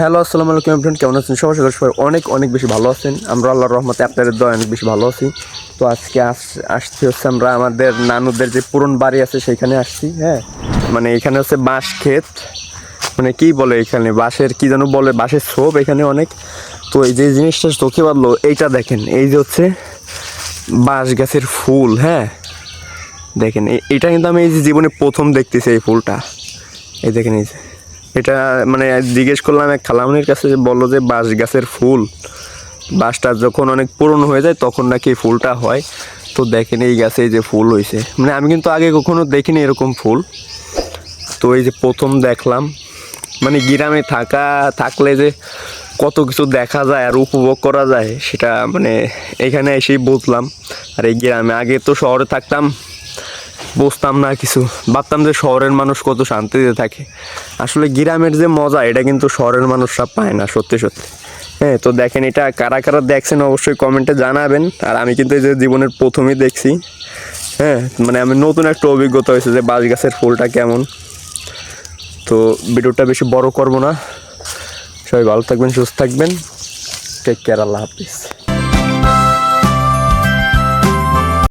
Hello, আসসালামু আলাইকুম friend কেমন আছেন? সবাই সবাই সবাই অনেক অনেক বেশি ভালো আছেন। আমরা আল্লাহর রহমতে আপনাদের দয় অনেক বেশি ভালো আছি। তো আজকে আস, আসছি হচ্ছে আমরা আমাদের নানুদের যে পুরন বাড়ি আছে সেখানে আসছি হ্যাঁ? মানে এখানে হচ্ছে বাঁশ ক্ষেত। মানে কি বলে এখানে? বাঁশের কি যেন বলে, বাঁশের ছোপ এখানে অনেক। তো এই যে জিনিসটা চোখে বাঁধলো, এইটা দেখেন, এই যে হচ্ছে বাঁশ গাছের ফুল হ্যাঁ? দেখেন এটা কিন্তু আমি এই যে জীবনে প্রথম দেখতেছি এই ফুলটা। এই দেখেন এই যে। এটা মানে জিজ্ঞেস করলাম এক খালামনির কাছে যে বলল যে বাঁশ গাছের ফুল, বাঁশটা যখন অনেক পুরনো হয়ে যায় তখন নাকি ফুলটা হয়। তো দেখেন এই গাছে এই যে ফুল হয়েছে মানে আমি কিন্তু আগে কখনো দেখিনি এরকম ফুল। তো এই যে প্রথম দেখলাম মানে গ্রামে থাকা, থাকলে যে কত কিছু দেখা যায় আর উপভোগ করা যায়, সেটা মানে এখানে এসেই বুঝলাম। আর এই গ্রামে আগে তো শহরে থাকতাম বুঝতাম না কিছু। ভাবতাম যে শহরের মানুষ কত শান্তিতে থাকে। আসলে গ্রামের যে মজা, এটা কিন্তু শহরের মানুষরা পায় না, সত্যি সত্যি। হ্যাঁ তো দেখেন এটা কারা কারা দেখছেন অবশ্যই কমেন্টে জানাবেন। আর আমি কিন্তু এই যে জীবনের প্রথমেই দেখছি। হ্যাঁ মানে আমি নতুন একটা অভিজ্ঞতা হয়েছে যে বাঁশ গাছের ফুলটা কেমন। তো ভিডিওটা বেশি বড় করব না। সবাই ভালো থাকবেন, সুস্থ থাকবেন। টেক কেয়ার আল্লাহ হাফিজ।